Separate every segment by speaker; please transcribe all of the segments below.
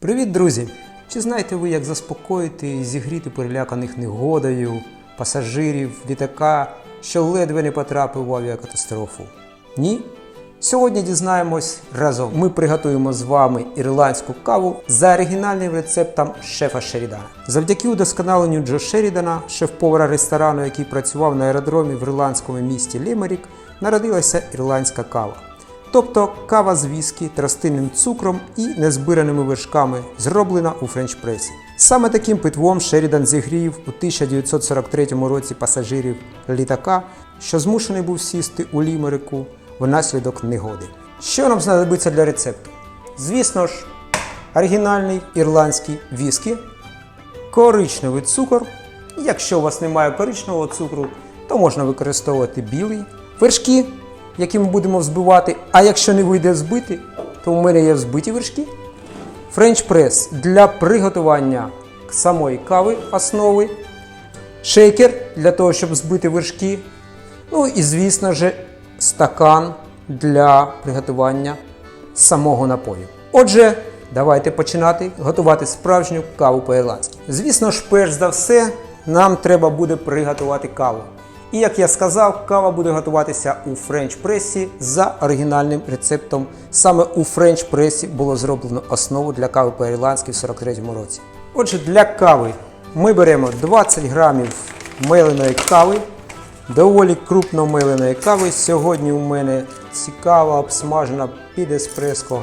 Speaker 1: Привіт, друзі! Чи знаєте ви, як заспокоїти і зігріти переляканих негодою пасажирів літака, що ледве не потрапив в авіакатастрофу? Ні? Сьогодні дізнаємось разом. Ми приготуємо з вами ірландську каву за оригінальним рецептом шефа Шерідана. Завдяки удосконаленню Джо Шерідана, шеф-повара ресторану, який працював на аеродромі в ірландському місті Лімерік, народилася ірландська кава. Тобто кава з віскі, тростинним цукром і незбираними вершками, зроблена у френч-пресі. Саме таким питвом Шерідан зігрів у 1943 році пасажирів літака, що змушений був сісти у лімерику внаслідок негоди. Що нам знадобиться для рецепту? Звісно ж, оригінальний ірландський віскі, коричневий цукор. Якщо у вас немає коричневого цукру, то можна використовувати білий, вершки, які ми будемо взбивати. А якщо не вийде взбити, то у мене є взбиті вершки. Френч прес для приготування самої кави основи, шейкер для того, щоб збити вершки. Ну і, звісно ж, стакан для приготування самого напою. Отже, давайте починати готувати справжню каву по-ірландськи. Звісно ж, перш за все, нам треба буде приготувати каву. І як я сказав, кава буде готуватися у френч-пресі за оригінальним рецептом. Саме у френч-пресі було зроблено основу для кави по-ірландськи в 43-му році. Отже, для кави ми беремо 20 грамів меленої кави, доволі крупно меленої кави. Сьогодні у мене цікава обсмажена під еспресо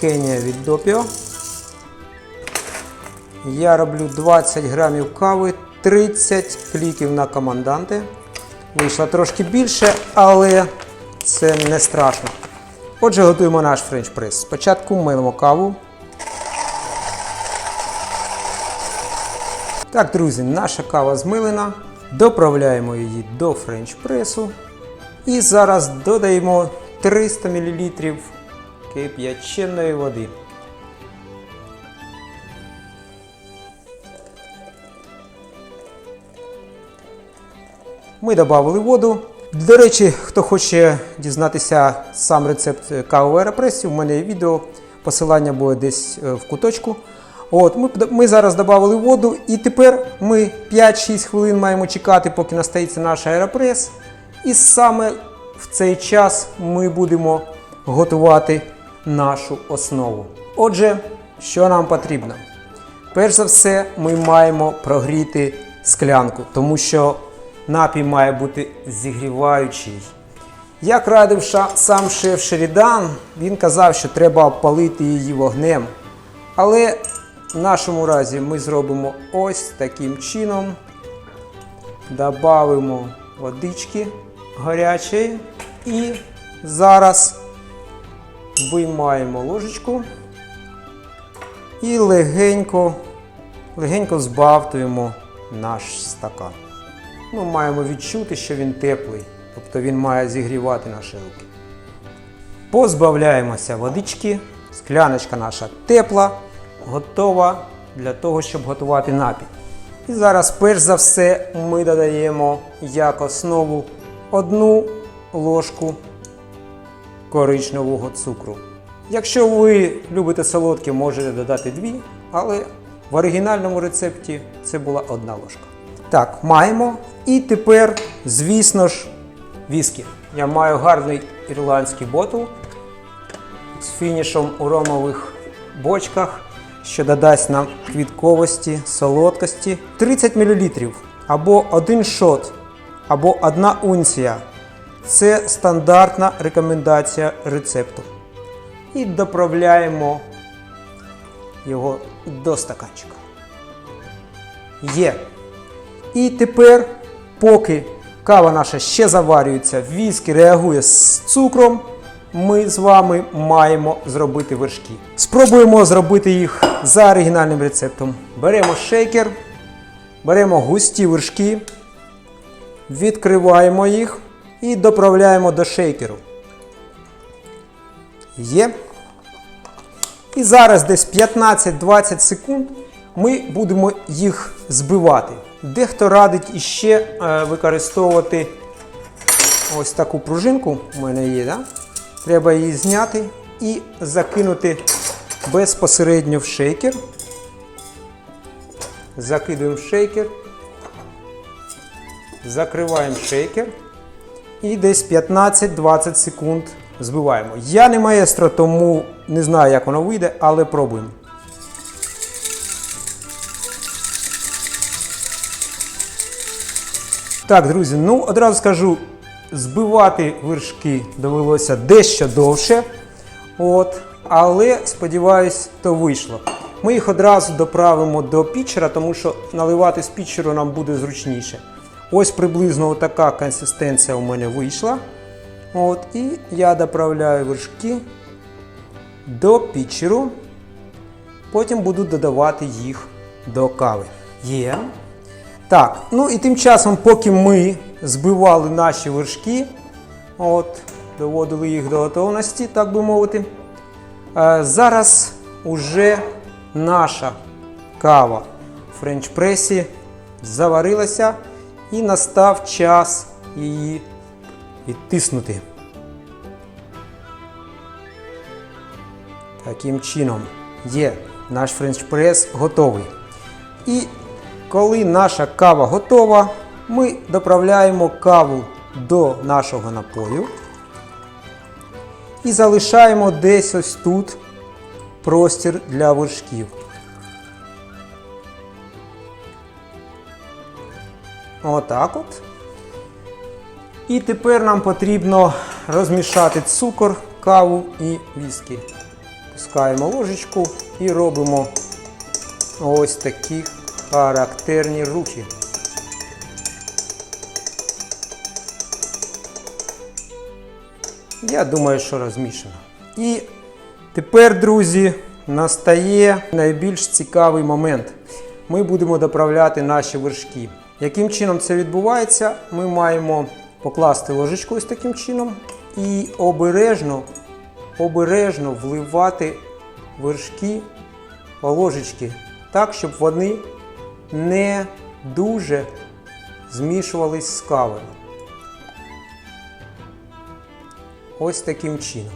Speaker 1: Кенія від Допіо. Я роблю 20 грамів кави, 30 кліків на команданти. Вийшло трошки більше, але це не страшно. Отже, готуємо наш френч-прес. Спочатку милимо каву. Так, друзі, наша кава змилена. Доправляємо її до френч-пресу. І зараз додаємо 300 мл кип'яченої води. Ми додали воду. До речі, хто хоче дізнатися сам рецепт кави в аеропресі, у мене є відео, посилання буде десь е, в куточку. От, Ми, ми зараз додали воду, і тепер ми 5-6 хвилин маємо чекати, поки настається наш аеропрес. І саме в цей час ми будемо готувати нашу основу. Отже, що нам потрібно? Перш за все, ми маємо прогріти склянку, тому що напій має бути зігріваючий. Як радив сам шеф Шерідан, він казав, що треба опалити її вогнем. Але в нашому разі ми зробимо ось таким чином. Добавимо водички гарячої і зараз виймаємо ложечку і легенько, легенько збавтуємо наш стакан. Ми маємо відчути, що він теплий, тобто він має зігрівати наші руки. Позбавляємося водички, скляночка наша тепла, готова для того, щоб готувати напій. І зараз, перш за все, ми додаємо як основу одну ложку коричневого цукру. Якщо ви любите солодке, можете додати дві, але в оригінальному рецепті це була одна ложка. Так, маємо. І тепер, звісно ж, віскі. Я маю гарний ірландський ботл з фінішом у ромових бочках, що додасть нам квітковості, солодкості. 30 мл або один шот, або одна унція. Це стандартна рекомендація рецепту. І доправляємо його до стаканчика. Є. І тепер, поки кава наша ще заварюється, віскі реагує з цукром, ми з вами маємо зробити вершки. Спробуємо зробити їх за оригінальним рецептом. Беремо шейкер, беремо густі вершки, відкриваємо їх і доправляємо до шейкеру. Є. І зараз десь 15-20 секунд ми будемо їх збивати. Дехто радить іще е, використовувати ось таку пружинку. У мене є, да? Треба її зняти і закинути безпосередньо в шейкер. Закидуємо в шейкер. Закриваємо шейкер. І десь 15-20 секунд збиваємо. Я не маестро, тому не знаю, як воно вийде, але пробуємо. Так, друзі, ну одразу скажу, збивати вершки довелося дещо довше. От, але сподіваюсь, то вийшло. Ми їх одразу доправимо до пічера, тому що наливати з пічеру нам буде зручніше. Ось приблизно така консистенція у мене вийшла. От, і я доправляю вершки до пічеру. Потім буду додавати їх до кави. Є. Так, ну і тим часом, поки ми збивали наші вершки, от, доводили їх до готовності, так би мовити. е, Зараз уже наша кава в френч-пресі заварилася і настав час її відтиснути. Таким чином є наш френч-прес готовий. І коли наша кава готова, ми доправляємо каву до нашого напою і залишаємо десь ось тут простір для вершків. Отак от. І тепер нам потрібно розмішати цукор, каву і віскі. Пускаємо ложечку і робимо ось такі характерні рухи. Я думаю, що розмішано. І тепер, друзі, настає найбільш цікавий момент. Ми будемо доправляти наші вершки. Яким чином це відбувається? Ми маємо покласти ложечку ось таким чином і обережно, обережно вливати вершки по ложечки так, щоб вони не дуже змішувались з кавою. Ось таким чином.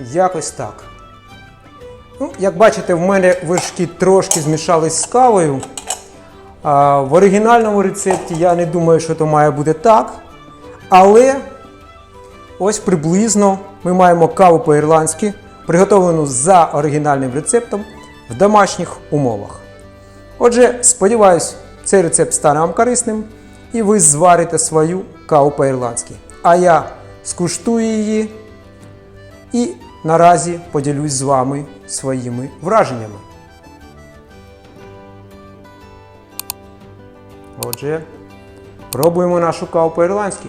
Speaker 1: Якось так. Ну, як бачите, в мене вершки трошки змішались з кавою. А, в оригінальному рецепті я не думаю, що то має бути так. Але ось приблизно ми маємо каву по-ірландськи, приготовлену за оригінальним рецептом в домашніх умовах. Отже, сподіваюсь, цей рецепт стане вам корисним і ви зварите свою каву по-ірландськи. А я скуштую її і наразі поділюсь з вами своїми враженнями. Отже, пробуємо нашу каву по-ірландськи.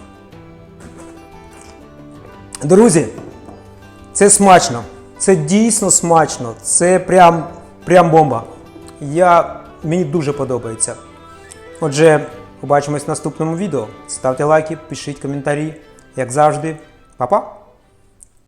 Speaker 1: Друзі, це смачно. Це дійсно смачно. Це прям, прям бомба. Я, мені дуже подобається. Отже, побачимось в наступному відео. Ставте лайки, пишіть коментарі. Як завжди, па-па!